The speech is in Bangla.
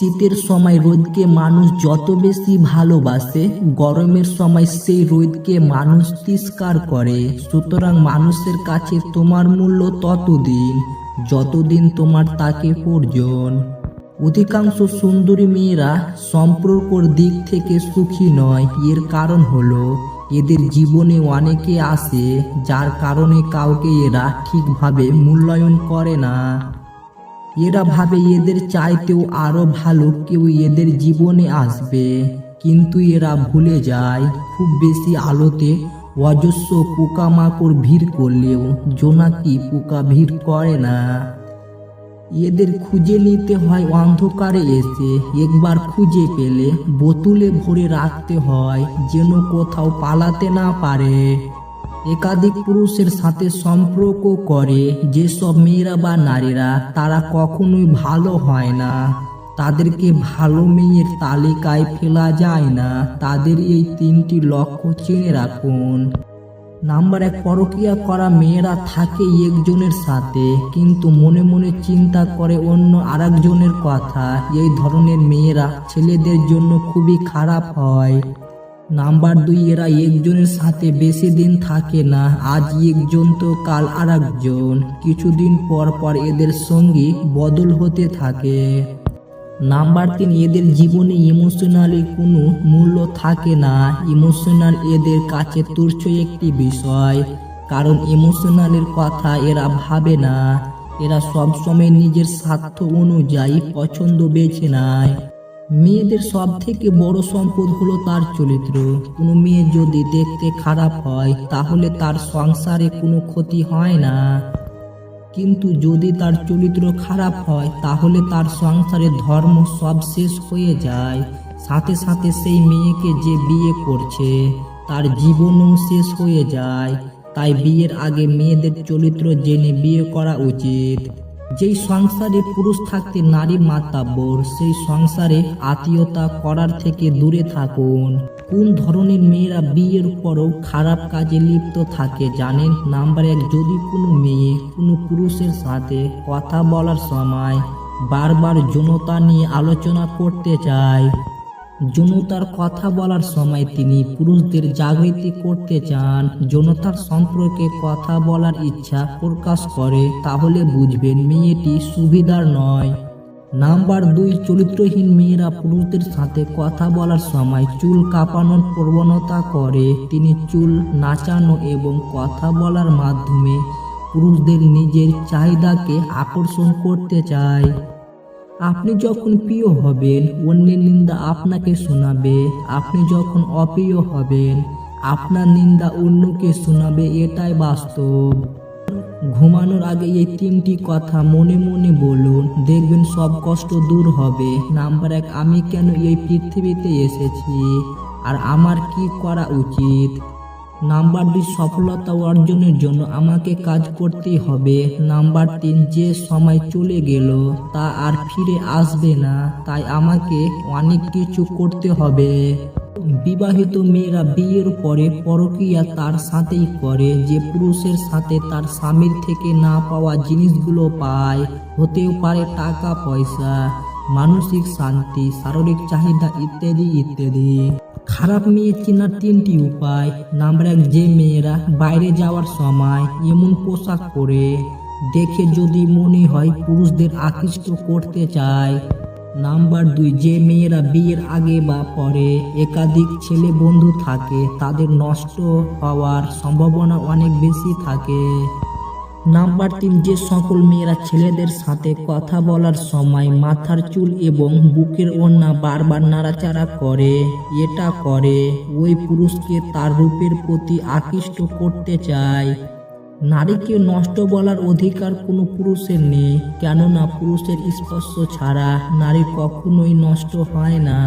শীতের সময় রোদকে মানুষ যত বেশি ভালোবাসে, গরমের সময় সেই রোদকে মানুষ তিরস্কার করে। সুতরাং মানুষের কাছে তোমার মূল্য ততদিন, যতদিন তোমার তাকে প্রয়োজন অধিকাংশ সুন্দরী মেয়েরা সম্পর্কর দিক থেকে সুখী নয়। এর কারণ হলো, এদের জীবনে অনেকে আসে যার কারণে কাউকে এরা ঠিকভাবে মূল্যায়ন করে না। এরা ভাবে এদের চাইতেও আরও ভালো কেউ এদের জীবনে আসবে। কিন্তু এরা ভুলে যায়, খুব বেশি আলোতে অজস্র পোকামাকড় ভিড় করলেও জোনাকি পোকা ভিড় করে না। এদের খুঁজে নিতে হয় অন্ধকারে এসে, একবার খুঁজে পেলে বোতলে ভরে রাখতে হয়, যেন কোথাও পালাতে না পারে। একাধিক পুরুষের সাথে সম্পর্ক করে, যেসব মেয়েরা বা নারীরা, তারা কখনোই ভালো হয় না। তাদেরকে ভালো মেয়ের তালিকায় ফেলা যায় না। তাদের এই তিনটি লক্ষ্য চিনে রাখুন। নাম্বার এক, পরকিয়া করা মেয়েরা থাকে একজনের সাথে, কিন্তু মনে মনে চিন্তা করে অন্য আরেকজনের কথা। এই ধরনের মেয়েরা ছেলেদের জন্য খুবই খারাপ হয়। নাম্বার দুই, এরা একজনের সাথে বেশি দিন থাকে না, আজ একজন তো কাল আর একজন কিছুদিন পর পর এদের সঙ্গী বদল হতে থাকে। নাম্বার তিন, এদের জীবনে ইমোশনালি কোনো মূল্য থাকে না। ইমোশনাল এদের কাছে তুচ্ছ একটি বিষয়, কারণ ইমোশনালের কথা এরা ভাবে না। এরা সবসময় নিজের স্বার্থ অনুযায়ী পছন্দ বেছে নেয়। মেয়েদের সব থেকে বড় সম্পদ হলো তার চরিত্র। কোনো মেয়ে যদি দেখতে খারাপ হয়, তাহলে তার সংসারে কোনো ক্ষতি হয় না। কিন্তু যদি তার চরিত্র খারাপ হয়, তাহলে তার সংসারে ধর্ম সব শেষ হয়ে যায়। সাথে সাথে সেই মেয়েকে যে বিয়ে করছে, তার জীবনও শেষ হয়ে যায়। তাই বিয়ের আগে মেয়েদের চরিত্র জেনে বিয়ে করা উচিত। যেই সংসারে পুরুষ থাকতে নারী মাতাব্বর সেই সংসারে আত্মীয়তা করার থেকে দূরে থাকুন। কোন ধরনের মেয়েরা বিয়ের পরও খারাপ কাজে লিপ্ত থাকে জানেন? নাম্বার এক, যদি কোনো মেয়ে কোনো পুরুষের সাথে কথা বলার সময় বারবার যৌনতা নিয়ে আলোচনা করতে চায় যৌনতার কথা বলার সময় তিনি পুরুষদের জাগৃতি করতে চান। জনতার সম্পর্কে কথা বলার ইচ্ছা প্রকাশ করে, তাহলে বুঝবেন মেয়েটি সুবিধার নয়। নাম্বার দুই, চরিত্রহীন মেয়েরা পুরুষদের সাথে কথা বলার সময় চুল কাঁপানোর প্রবণতা করে। তিনি চুল নাচানো এবং কথা বলার মাধ্যমে পুরুষদের নিজের চাহিদাকে আকর্ষণ করতে চায়। আপনি যখন প্রিয় হবেন, অন্যের নিন্দা আপনাকে শোনাবে। আপনি যখন অপ্রিয় হবেন, আপনার নিন্দা অন্যকে শোনাবে, এটাই বাস্তব। ঘুমানোর আগে এই তিনটি কথা মনে মনে বলুন, দেখবেন সব কষ্ট দূর হবে। নাম্বার এক, আমি কেন এই পৃথিবীতে এসেছি? আর আমার কি করা উচিত? নাম্বার দুই, সফলতা অর্জনের জন্য আমাকে কাজ করতেই হবে। নাম্বার তিন, যে সময় চলে গেল তা আর ফিরে আসবে না, তাই আমাকে অনেক কিছু করতে হবে। বিবাহিত মেয়েরা বিয়ের পরে পরকীয়া তার সাথেই করে, যে পুরুষের সাথে তার স্বামীর থেকে না পাওয়া জিনিসগুলো পায়, হতেও পারে টাকা পয়সা মানসিক শান্তি, শারীরিক চাহিদা ইত্যাদি ইত্যাদি। খারাপ মেয়ে চেনার তিনটি উপায়। নাম্বার এক, যে মেয়েরা বাইরে যাওয়ার সময় এমন পোশাক পরে, দেখে যদি মনে হয় পুরুষদের আকৃষ্ট করতে চায়। নাম্বার দুই, যে মেয়েরা বিয়ের আগে বা পরে একাধিক ছেলে বন্ধু থাকে, তাদের নষ্ট হওয়ার সম্ভাবনা অনেক বেশি থাকে। নাম্বার তিন, যে সকল মেয়েরা ছেলেদের সাথে কথা বলার সময় মাথার চুল এবং বুকের ওড়না বারবার নাড়াচাড়া করে, এটা করে, ওই পুরুষকে তার রূপের প্রতি আকৃষ্ট করতে চায়। নারীকে নষ্ট বলার অধিকার কোনো পুরুষের নেই, কেননা পুরুষের স্পর্শ ছাড়া নারী কখনোই নষ্ট হয় না।